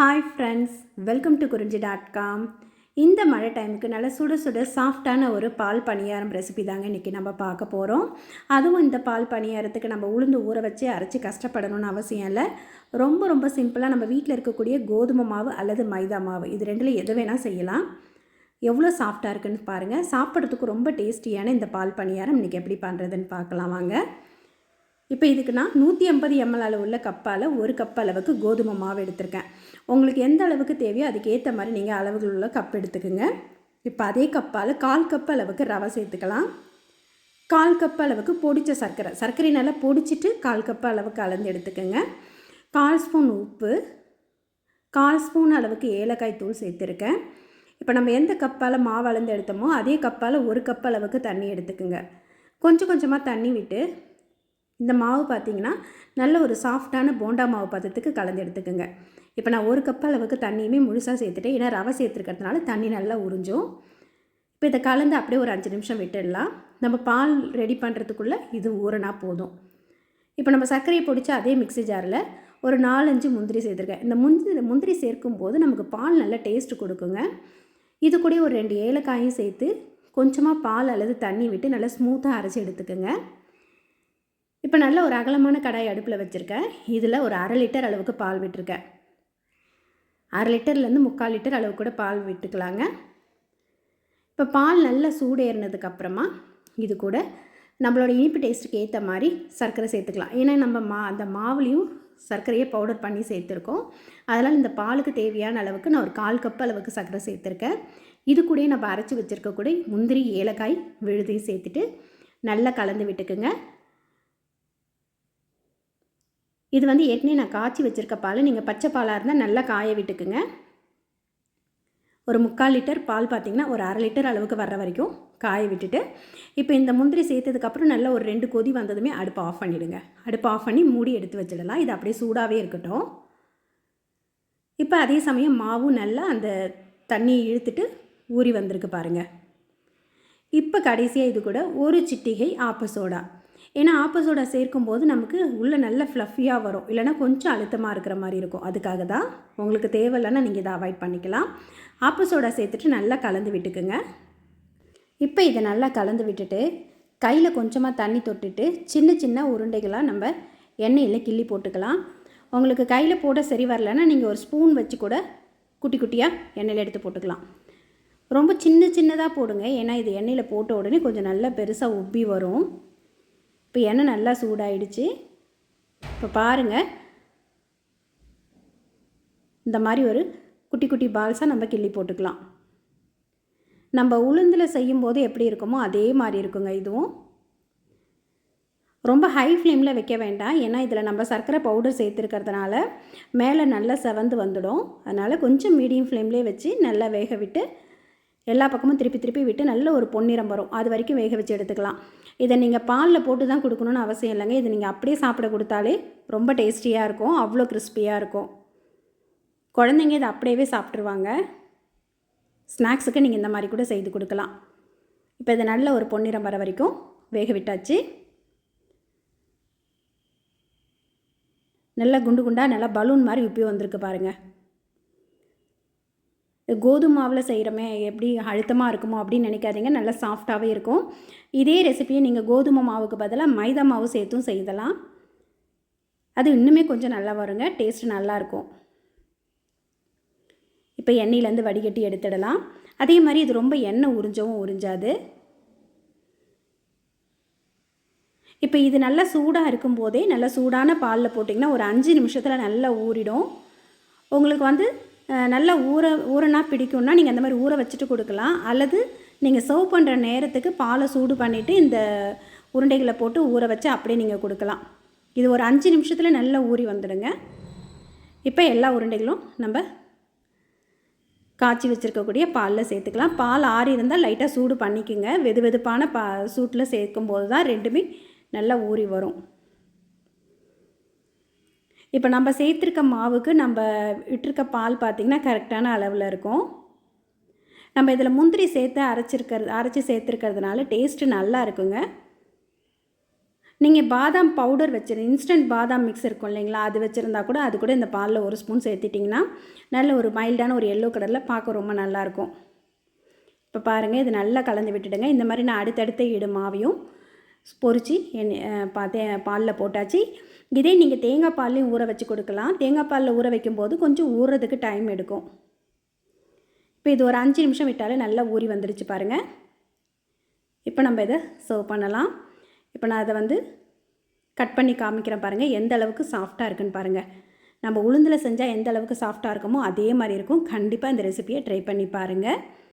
Hi friends welcome to Kurinji dot com இந்த மழை டைமுக்கு நல்ல சுட சுட சாஃப்டான ஒரு பால் பணியாரம் ரெசிபி தாங்க இன்றைக்கி நம்ம பார்க்க போகிறோம் அதுவும் இந்த பால் பணியாரத்துக்கு நம்ம உளுந்து ஊற வச்சு அரைச்சி கஷ்டப்படணும்னு அவசியம் இல்லை. ரொம்ப ரொம்ப சிம்பிளாக நம்ம வீட்டில் இருக்கக்கூடிய கோதுமை மாவு அல்லது மைதா மாவு இது ரெண்டில் எது வேணால் செய்யலாம். எவ்வளோ சாஃப்டாக இருக்குன்னு பாருங்கள் சாப்பிட்றதுக்கு ரொம்ப டேஸ்டியான இந்த பால் பணியாரம் இன்றைக்கி எப்படி பண்ணுறதுன்னு பார்க்கலாம் வாங்க. இப்போ இதுக்கு நான் நூற்றி ஐம்பது எம்எல் அளவு உள்ள கப்பால் ஒரு கப் அளவுக்கு கோதுமை மாவு எடுத்திருக்கேன். உங்களுக்கு எந்த அளவுக்கு தேவையோ அதுக்கேற்ற மாதிரி நீங்கள் அளவுகள் உள்ள கப் எடுத்துக்கோங்க. இப்போ அதே கப்பால் கால் கப் அளவுக்கு ரவை சேர்த்துக்கலாம். கால் கப் அளவுக்கு பொடிச்ச சர்க்கரை. சர்க்கரை நல்லா பொடிச்சிட்டு கால் கப் அளவுக்கு அளந்து எடுத்துக்கோங்க. கால் ஸ்பூன் உப்பு கால் ஸ்பூன் அளவுக்கு ஏலக்காய் தூள் சேர்த்துருக்கேன். இப்போ நம்ம எந்த கப்பால் மாவு அளந்து எடுத்தோமோ அதே கப்பால் ஒரு கப் அளவுக்கு தண்ணி எடுத்துக்கோங்க. கொஞ்சம் கொஞ்சமாக தண்ணி விட்டு இந்த மாவு பார்த்திங்கன்னா நல்ல ஒரு சாஃப்டான போண்டா மாவு பதத்துக்கு கலந்து எடுத்துக்கோங்க. இப்போ நான் ஒரு கப் அளவுக்கு தண்ணியுமே முழுசாக சேர்த்துட்டேன். ஏன்னா ரவை சேர்த்துருக்கிறதுனால தண்ணி நல்லா உறிஞ்சும். இப்போ இதை கலந்து அப்படியே ஒரு அஞ்சு நிமிஷம் விட்டுடலாம். நம்ம பால் ரெடி பண்ணுறதுக்குள்ளே இது ஊறினா போதும். இப்போ நம்ம சர்க்கரையை பிடிச்ச அதே மிக்ஸி ஜாரில் ஒரு நாலஞ்சு முந்திரி சேர்த்துருக்கேன் இந்த முந்திரி முந்திரி சேர்க்கும் போது நமக்கு பால் நல்ல டேஸ்ட் கொடுக்குங்க. இது கூட ஒரு ரெண்டு ஏலக்காயும் சேர்த்து கொஞ்சமாக பால் அல்லது தண்ணி விட்டு நல்லா ஸ்மூத்தாக அரைச்சி எடுத்துக்கோங்க. இப்போ நல்ல ஒரு அகலமான கடாய் அடுப்பில் வச்சுருக்கேன். இதில் ஒரு அரை லிட்டர் அளவுக்கு பால் விட்டுருக்கேன். அரை லிட்டர்லேருந்து முக்கால் லிட்டர் அளவு கூட பால் விட்டுக்கலாங்க. இப்போ பால் நல்லா சூடு ஏறினதுக்கப்புறமா இது கூட நம்மளோட இனிப்பு டேஸ்ட்டுக்கு ஏற்ற மாதிரி சர்க்கரை சேர்த்துக்கலாம். ஏன்னா நம்ம மா அந்த மாவுலேயும் சர்க்கரையை பவுடர் பண்ணி சேர்த்துருக்கோம். அதனால் இந்த பாலுக்கு தேவையான அளவுக்கு நான் ஒரு கால் கப் அளவுக்கு சர்க்கரை சேர்த்துருக்கேன். இது கூட நம்ம அரைச்சி வச்சுருக்கக்கூடிய முந்திரி ஏலக்காய் விழுதையும் சேர்த்துட்டு நல்லா கலந்து விட்டுக்குங்க. இது வந்து ஏற்கனவே நான் காய்ச்சி வச்சுருக்க பால். நீங்கள் பச்சை பாலாக இருந்தால் நல்லா காய விட்டுக்குங்க. ஒரு முக்கால் லிட்டர் பால் பார்த்திங்கன்னா ஒரு அரை லிட்டர் அளவுக்கு வர்ற வரைக்கும் காய விட்டுட்டு இப்போ இந்த முந்திரி சேர்த்ததுக்கப்புறம் நல்லா ஒரு ரெண்டு கொதி வந்ததுமே அடுப்பை ஆஃப் பண்ணிவிடுங்க அடுப்பை ஆஃப் பண்ணி மூடி எடுத்து வச்சிடலாம். இது அப்படியே சூடாகவே இருக்கட்டும். இப்போ அதே சமயம் மாவும் நல்லா அந்த தண்ணியை இழுத்துட்டு ஊறி வந்திருக்கு பாருங்கள் இப்போ கடைசியாக இது கூட ஒரு சிட்டிகை ஆப்ப சோடா. ஏன்னா ஆப்போசோடா சேர்க்கும்போது நமக்கு உள்ளே நல்ல ஃப்ளஃபியாக வரும். இல்லைனா கொஞ்சம் அழுத்தமாக இருக்கிற மாதிரி இருக்கும். அதுக்காக தான் உங்களுக்கு தேவையில்லைன்னா நீங்கள் இதை அவாய்ட் பண்ணிக்கலாம். ஆப்போசோடா சேர்த்துட்டு நல்லா கலந்து விட்டுக்குங்க. இப்போ இதை நல்லா கலந்து விட்டுட்டு கையில் கொஞ்சமாக தண்ணி தொட்டுட்டு சின்ன சின்ன உருண்டைகளாக நம்ம எண்ணெயில் கிள்ளி போட்டுக்கலாம். உங்களுக்கு கையில் போட சரி வரலன்னா நீங்கள் ஒரு ஸ்பூன் வச்சு கூட குட்டி குட்டியாக எண்ணெயில் எடுத்து போட்டுக்கலாம். ரொம்ப சின்ன சின்னதாக போடுங்க. ஏன்னா இது எண்ணெயில் போட்ட உடனே கொஞ்சம் நல்லா பெருசாக உப்பி வரும். இப்போ எண்ணெய் நல்லா சூடாயிடுச்சு. இப்போ பாருங்கள் இந்த மாதிரி ஒரு குட்டி குட்டி பால்ஸாக நம்ம கிள்ளி போட்டுக்கலாம். நம்ம உளுந்தில் செய்யும்போது எப்படி இருக்குமோ அதே மாதிரி இருக்குங்க இதுவும். ரொம்ப ஹை ஃப்ளேமில் வைக்க வேண்டாம். ஏன்னா இதில் நம்ம சர்க்கரை பவுடர் சேர்த்துருக்கிறதுனால மேலே நல்லா செவந்து வந்துடும். அதனால் கொஞ்சம் மீடியம் ஃப்ளேம்லேயே வச்சு நல்லா வேக விட்டு எல்லா பக்கமும் திருப்பி திருப்பி விட்டு நல்ல ஒரு பொன்னிறம் வரும். அது வரைக்கும் வேக வச்சு எடுத்துக்கலாம். இதை நீங்கள் பாலில் போட்டு தான் கொடுக்கணுன்னு அவசியம் இல்லைங்க. இதை நீங்கள் அப்படியே சாப்பிட கொடுத்தாலே ரொம்ப டேஸ்டியாக இருக்கும். அவ்வளோ கிறிஸ்பியாக இருக்கும். குழந்தைங்க இதை அப்படியே சாப்பிட்ருவாங்க ஸ்நாக்ஸுக்கு நீங்கள் இந்த மாதிரி கூட செய்து கொடுக்கலாம். இப்போ இதை நல்ல ஒரு பொன்னிறம் வர வரைக்கும் வேக விட்டாச்சு. நல்லா குண்டு குண்டாக நல்லா பலூன் மாதிரி உப்பி வந்திருக்கு பாருங்கள் கோதுமை மாவில் செய்கிறோமே எப்படி அழுத்தமாக இருக்குமோ அப்படின்னு நினைக்காதீங்க. நல்லா சாஃப்டாகவே இருக்கும். இதே ரெசிபியை நீங்கள் கோதுமை மாவுக்கு பதிலாக மைதா மாவு சேர்த்தும் செய்தலாம் அது இன்னுமே கொஞ்சம் நல்லா வருங்க. டேஸ்ட் நல்லாயிருக்கும் இப்போ எண்ணெயிலேருந்து வடிகட்டி எடுத்துடலாம். அதே மாதிரி இது ரொம்ப எண்ணெய் உறிஞ்சவும் உறிஞ்சாது. இப்போ இது நல்லா சூடாக இருக்கும்போதே நல்லா சூடான பாலில் போட்டிங்கன்னா ஒரு அஞ்சு நிமிஷத்தில் நல்லா ஊறிடும். உங்களுக்கு வந்து நல்லா ஊற ஊறனா பிடிக்கும்னா நீங்கள் அந்த மாதிரி ஊற வச்சுட்டு கொடுக்கலாம். அல்லது நீங்கள் சர்வ் பண்ணுற நேரத்துக்கு பாலை சூடு பண்ணிவிட்டு இந்த உருண்டைகளை போட்டு ஊற வச்சு அப்படியே நீங்கள் கொடுக்கலாம். இது ஒரு அஞ்சு நிமிஷத்தில் நல்லா ஊறி வந்துடுங்க. இப்போ எல்லா உருண்டைகளும் நம்ம காய்ச்சி வச்சுருக்கக்கூடிய பாலில் சேர்த்துக்கலாம். பால் ஆறி இருந்தால் லைட்டாக சூடு பண்ணிக்கோங்க. வெது வெதுப்பான பா சூட்டில் சேர்க்கும் போது தான் ரெண்டுமே நல்லா ஊறி வரும். இப்போ நம்ம சேர்த்துருக்க மாவுக்கு நம்ம விட்டுருக்க பால் பார்த்திங்கன்னா கரெக்டான அளவில் இருக்கும். நம்ம இதில் முந்திரி சேர்த்து அரைச்சிருக்கிறது அரைச்சி சேர்த்துருக்கிறதுனால டேஸ்ட்டு நல்லா இருக்குங்க. நீங்கள் பாதாம் பவுடர் வச்சுரு இன்ஸ்டன்ட் பாதாம் மிக்ஸ் இருக்கும் இல்லைங்களா? அது வச்சுருந்தா கூட அது கூட இந்த பாலில் ஒரு ஸ்பூன் சேர்த்துட்டிங்கன்னா நல்ல ஒரு மைல்டான ஒரு எல்லோ கலரில் பார்க்க ரொம்ப நல்லாயிருக்கும் இப்போ பாருங்கள் இது நல்லா கலந்து விட்டுடுங்க. இந்த மாதிரி நான் அடுத்தடுத்த இடு மாவையும் பொரிச்சு என் பார்த்தே பாலில் போட்டாச்சு. இதே நீங்கள் தேங்காய் பால்லையும் ஊற வச்சு கொடுக்கலாம். தேங்காய் பாலில் ஊற வைக்கும்போது கொஞ்சம் ஊறுறதுக்கு டைம் எடுக்கும். இப்போ இது ஒரு அஞ்சு நிமிஷம் விட்டாலே நல்லா ஊறி வந்துருச்சு பாருங்கள் இப்போ நம்ம இதை சர்வ் பண்ணலாம். இப்போ நான் அதை வந்து கட் பண்ணி காமிக்கிறேன் பாருங்கள் எந்த அளவுக்கு சாஃப்டாக இருக்குன்னு பாருங்கள் நம்ம உளுந்தில் செஞ்சால் எந்த அளவுக்கு சாஃப்டாக இருக்குமோ அதே மாதிரி இருக்கும். கண்டிப்பாக இந்த ரெசிபியை ட்ரை பண்ணி பாருங்கள்